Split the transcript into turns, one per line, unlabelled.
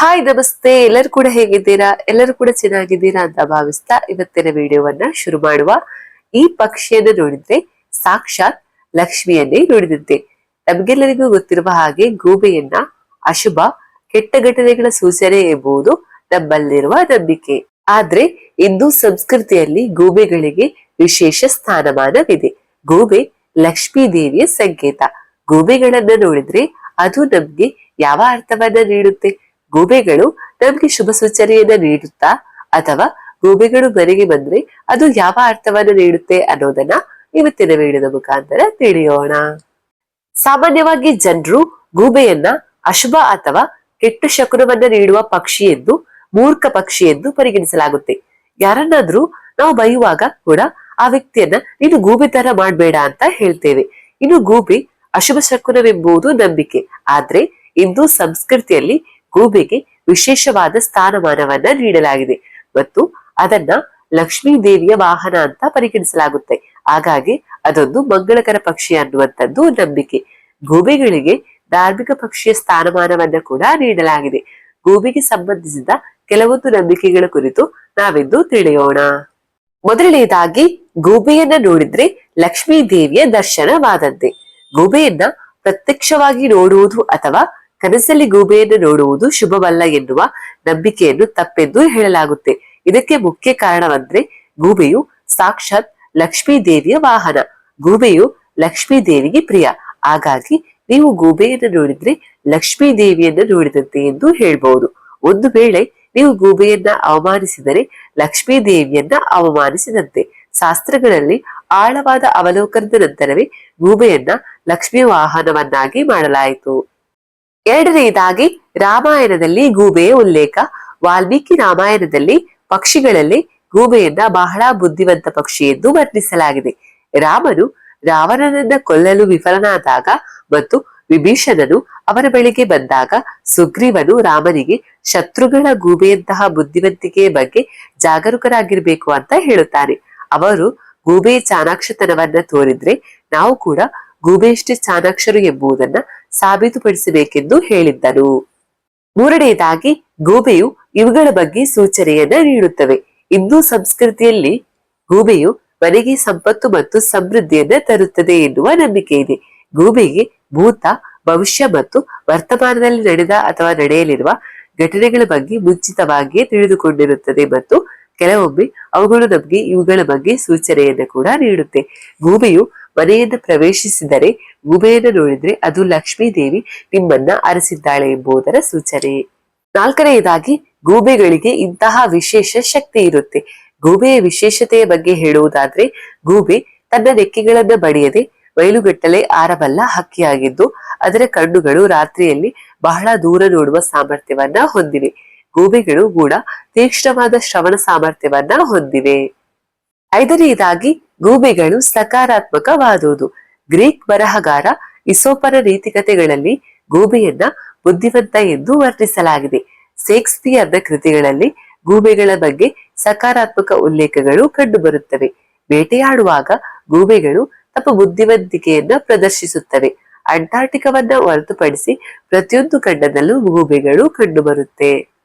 Hi ನಮಸ್ತೆ. ಎಲ್ಲರೂ ಕೂಡ ಹೇಗಿದ್ದೀರಾ? ಎಲ್ಲರೂ ಕೂಡ ಚೆನ್ನಾಗಿದ್ದೀರಾ ಅಂತ ಭಾವಿಸ್ತಾ ಇವತ್ತಿನ ವಿಡಿಯೋವನ್ನ ಶುರು ಮಾಡುವ ಈ ಪಕ್ಷಿಯನ್ನು ನೋಡಿದ್ರೆ ಸಾಕ್ಷಾತ್ ಲಕ್ಷ್ಮಿಯನ್ನೇ ನೋಡಿದಂತೆ. ನಮ್ಗೆಲ್ಲರಿಗೂ ಗೊತ್ತಿರುವ ಹಾಗೆ ಗೂಬೆಯನ್ನ ಅಶುಭ, ಕೆಟ್ಟ ಘಟನೆಗಳ ಸೂಚನೆ ಎಂಬುದು ನಮ್ಮಲ್ಲಿರುವ ನಂಬಿಕೆ. ಆದ್ರೆ ಇಂದು ಸಂಸ್ಕೃತಿಯಲ್ಲಿ ಗೂಬೆಗಳಿಗೆ ವಿಶೇಷ ಸ್ಥಾನಮಾನವಿದೆ. ಗೂಬೆ ಲಕ್ಷ್ಮೀ ದೇವಿಯ ಸಂಕೇತ. ಗೂಬೆಗಳನ್ನ ನೋಡಿದ್ರೆ ಅದು ನಮ್ಗೆ ಯಾವ ಅರ್ಥವನ್ನ ನೀಡುತ್ತೆ? ಗೂಬೆಗಳು ನಮ್ಗೆ ಶುಭ ಸೂಚನೆಯನ್ನ ನೀಡುತ್ತಾ ಅಥವಾ ಗೂಬೆಗಳು ಮನೆಗೆ ಬಂದ್ರೆ ಅದು ಯಾವ ಅರ್ಥವನ್ನ ನೀಡುತ್ತೆ ಅನ್ನೋದನ್ನ ಇವತ್ತಿನ ವಿಡಿಯೋದ ಮುಖಾಂತರ ತಿಳಿಯೋಣ. ಸಾಮಾನ್ಯವಾಗಿ ಜನರು ಗೂಬೆಯನ್ನ ಅಶುಭ ಅಥವಾ ಕೆಟ್ಟ ಶಕುನವನ್ನ ನೀಡುವ ಪಕ್ಷಿ ಎಂದು, ಮೂರ್ಖ ಪಕ್ಷಿ ಎಂದು ಪರಿಗಣಿಸಲಾಗುತ್ತೆ. ಯಾರನ್ನಾದ್ರೂ ನಾವು ಬೈಯುವಾಗ ಕೂಡ ಆ ವ್ಯಕ್ತಿಯನ್ನ ನೀನು ಗೂಬೆ ತರ ಮಾಡಬೇಡ ಅಂತ ಹೇಳ್ತೇವೆ. ಇನ್ನು ಗೂಬೆ ಅಶುಭ ಶಕುನವೆಂಬುದು ನಂಬಿಕೆ. ಆದ್ರೆ ಇಂದು ಸಂಸ್ಕೃತಿಯಲ್ಲಿ ಗೂಬೆಗೆ ವಿಶೇಷವಾದ ಸ್ಥಾನಮಾನವನ್ನ ನೀಡಲಾಗಿದೆ. ಮತ್ತು ಅದನ್ನ ಲಕ್ಷ್ಮೀ ದೇವಿಯ ವಾಹನ ಅಂತ ಪರಿಗಣಿಸಲಾಗುತ್ತೆ. ಹಾಗಾಗಿ ಅದೊಂದು ಮಂಗಳಕರ ಪಕ್ಷಿ ಅನ್ನುವಂಥದ್ದು ನಂಬಿಕೆ. ಗೂಬೆಗಳಿಗೆ ಧಾರ್ಮಿಕ ಪಕ್ಷಿಯ ಸ್ಥಾನಮಾನವನ್ನ ಕೂಡ ನೀಡಲಾಗಿದೆ. ಗೂಬೆಗೆ ಸಂಬಂಧಿಸಿದ ಕೆಲವೊಂದು ನಂಬಿಕೆಗಳ ಕುರಿತು ನಾವಿಂದು ತಿಳಿಯೋಣ. ಮೊದಲನೆಯದಾಗಿ, ಗೂಬೆಯನ್ನ ನೋಡಿದ್ರೆ ಲಕ್ಷ್ಮೀ ದೇವಿಯ ದರ್ಶನವಾದಂತೆ. ಗೂಬೆಯನ್ನ ಪ್ರತ್ಯಕ್ಷವಾಗಿ ನೋಡುವುದು ಅಥವಾ ಕನಸಲ್ಲಿ ಗೂಬೆಯನ್ನು ನೋಡುವುದು ಶುಭವಲ್ಲ ಎನ್ನುವ ನಂಬಿಕೆಯನ್ನು ತಪ್ಪೆಂದು ಹೇಳಲಾಗುತ್ತೆ. ಇದಕ್ಕೆ ಮುಖ್ಯ ಕಾರಣವಂದ್ರೆ ಗೂಬೆಯು ಸಾಕ್ಷಾತ್ ಲಕ್ಷ್ಮೀ ದೇವಿಯ ವಾಹನ. ಗೂಬೆಯು ಲಕ್ಷ್ಮೀ ದೇವಿಗೆ ಪ್ರಿಯ. ಹಾಗಾಗಿ ನೀವು ಗೂಬೆಯನ್ನು ನೋಡಿದ್ರೆ ಲಕ್ಷ್ಮೀ ದೇವಿಯನ್ನ ನೋಡಿದಂತೆ ಎಂದು ಹೇಳಬಹುದು ಒಂದು ವೇಳೆ ನೀವು ಗೂಬೆಯನ್ನ ಅವಮಾನಿಸಿದರೆ ಲಕ್ಷ್ಮೀ ದೇವಿಯನ್ನ ಅವಮಾನಿಸಿದಂತೆ. ಶಾಸ್ತ್ರಗಳಲ್ಲಿ ಆಳವಾದ ಅವಲೋಕನದ ನಂತರವೇ ಗೂಬೆಯನ್ನ ಲಕ್ಷ್ಮೀ ವಾಹನವನ್ನಾಗಿ ಮಾಡಲಾಯಿತು. ಎರಡನೆಯದಾಗಿ ರಾಮಾಯಣದಲ್ಲಿ ಗೂಬೆಯ ಉಲ್ಲೇಖ, ವಾಲ್ಮೀಕಿ ರಾಮಾಯಣದಲ್ಲಿ ಪಕ್ಷಿಗಳಲ್ಲಿ ಗೂಬೆಯನ್ನ ಬಹಳ ಬುದ್ಧಿವಂತ ಪಕ್ಷಿ ಎಂದು ವರ್ಣಿಸಲಾಗಿದೆ. ರಾಮನು ರಾವಣನನ್ನ ಕೊಲ್ಲಲು ವಿಫಲನಾದಾಗ ಮತ್ತು ವಿಭೀಷಣನು ಅವರ ಬಳಿಗೆ ಬಂದಾಗ ಸುಗ್ರೀವನು ರಾಮನಿಗೆ ಶತ್ರುಗಳ ಗೂಬೆಯಂತಹ ಬುದ್ಧಿವಂತಿಕೆಯ ಬಗ್ಗೆ ಜಾಗರೂಕರಾಗಿರ್ಬೇಕು ಅಂತ ಹೇಳುತ್ತಾರೆ. ಅವರು ಗೂಬೆ ಚಾಣಾಕ್ಷತನವನ್ನ ತೋರಿದ್ರೆ ನಾವು ಕೂಡ ಗೂಬೆಯಷ್ಟೇ ಚಾಣಾಕ್ಷರು ಎಂಬುದನ್ನ ಸಾಬೀತುಪಡಿಸಬೇಕೆಂದು ಹೇಳಿದ್ದರು. ಮೂರನೆಯದಾಗಿ ಗೂಬೆಯು ಇವುಗಳ ಬಗ್ಗೆ ಸೂಚನೆಯನ್ನ ನೀಡುತ್ತವೆ. ಹಿಂದೂ ಸಂಸ್ಕೃತಿಯಲ್ಲಿ ಗೂಬೆಯು ಮನೆಗೆ ಸಂಪತ್ತು ಮತ್ತು ಸಮೃದ್ಧಿಯನ್ನ ತರುತ್ತದೆ ಎನ್ನುವ ನಂಬಿಕೆ ಇದೆ. ಗೂಬೆಗೆ ಭೂತ, ಭವಿಷ್ಯ ಮತ್ತು ವರ್ತಮಾನದಲ್ಲಿ ನಡೆದ ಅಥವಾ ನಡೆಯಲಿರುವ ಘಟನೆಗಳ ಬಗ್ಗೆ ಮುಂಚಿತವಾಗಿಯೇ ತಿಳಿದುಕೊಂಡಿರುತ್ತದೆ ಮತ್ತು ಕೆಲವೊಮ್ಮೆ ಅವುಗಳು ನಮಗೆ ಇವುಗಳ ಬಗ್ಗೆ ಸೂಚನೆಯನ್ನು ಕೂಡ ನೀಡುತ್ತೆ. ಗೂಬೆಯು ಮನೆಯನ್ನ ಪ್ರವೇಶಿಸಿದರೆ ಗೂಬೆಯನ್ನು ನೋಡಿದ್ರೆ ಅದು ಲಕ್ಷ್ಮೀ ದೇವಿ ನಿಮ್ಮನ್ನ ಅರಸಿದ್ದಾಳೆ ಎಂಬುದರ ಸೂಚನೆ. ನಾಲ್ಕನೆಯದಾಗಿ, ಗೂಬೆಗಳಿಗೆ ಇಂತಹ ವಿಶೇಷ ಶಕ್ತಿ ಇರುತ್ತೆ. ಗೂಬೆಯ ವಿಶೇಷತೆಯ ಬಗ್ಗೆ ಹೇಳುವುದಾದ್ರೆ, ಗೂಬೆ ತನ್ನ ರೆಕ್ಕೆಗಳನ್ನ ಬಡಿಯದೆ ಬಯಲುಗಟ್ಟಲೆ ಆರಬಲ್ಲ ಹಕ್ಕಿಯಾಗಿದ್ದು, ಅದರ ಕಣ್ಣುಗಳು ರಾತ್ರಿಯಲ್ಲಿ ಬಹಳ ದೂರ ನೋಡುವ ಸಾಮರ್ಥ್ಯವನ್ನ ಹೊಂದಿವೆ. ಗೂಬೆಗಳು ಕೂಡ ತೀಕ್ಷ್ಣವಾದ ಶ್ರವಣ ಸಾಮರ್ಥ್ಯವನ್ನ ಹೊಂದಿವೆ. ಐದನೆಯದಾಗಿ ಗೂಬೆಗಳು ಸಕಾರಾತ್ಮಕವಾದುದು. ಗ್ರೀಕ್ ಬರಹಗಾರ ಇಸೋಪರ ರೀತಿಕತೆಗಳಲ್ಲಿ ಗೂಬೆಯನ್ನ ಬುದ್ಧಿವಂತ ಎಂದು ವರ್ಣಿಸಲಾಗಿದೆ. ಶೇಕ್ಸ್ಪಿಯರ್ನ ಕೃತಿಗಳಲ್ಲಿ ಗೂಬೆಗಳ ಬಗ್ಗೆ ಸಕಾರಾತ್ಮಕ ಉಲ್ಲೇಖಗಳು ಕಂಡುಬರುತ್ತವೆ. ಬೇಟೆಯಾಡುವಾಗ ಗೂಬೆಗಳು ತಮ್ಮ ಬುದ್ಧಿವಂತಿಕೆಯನ್ನ ಪ್ರದರ್ಶಿಸುತ್ತವೆ. ಅಂಟಾರ್ಟಿಕವನ್ನ ಹೊರತುಪಡಿಸಿ ಪ್ರತಿಯೊಂದು ಖಂಡದಲ್ಲೂ ಗೂಬೆಗಳು ಕಂಡುಬರುತ್ತೆ.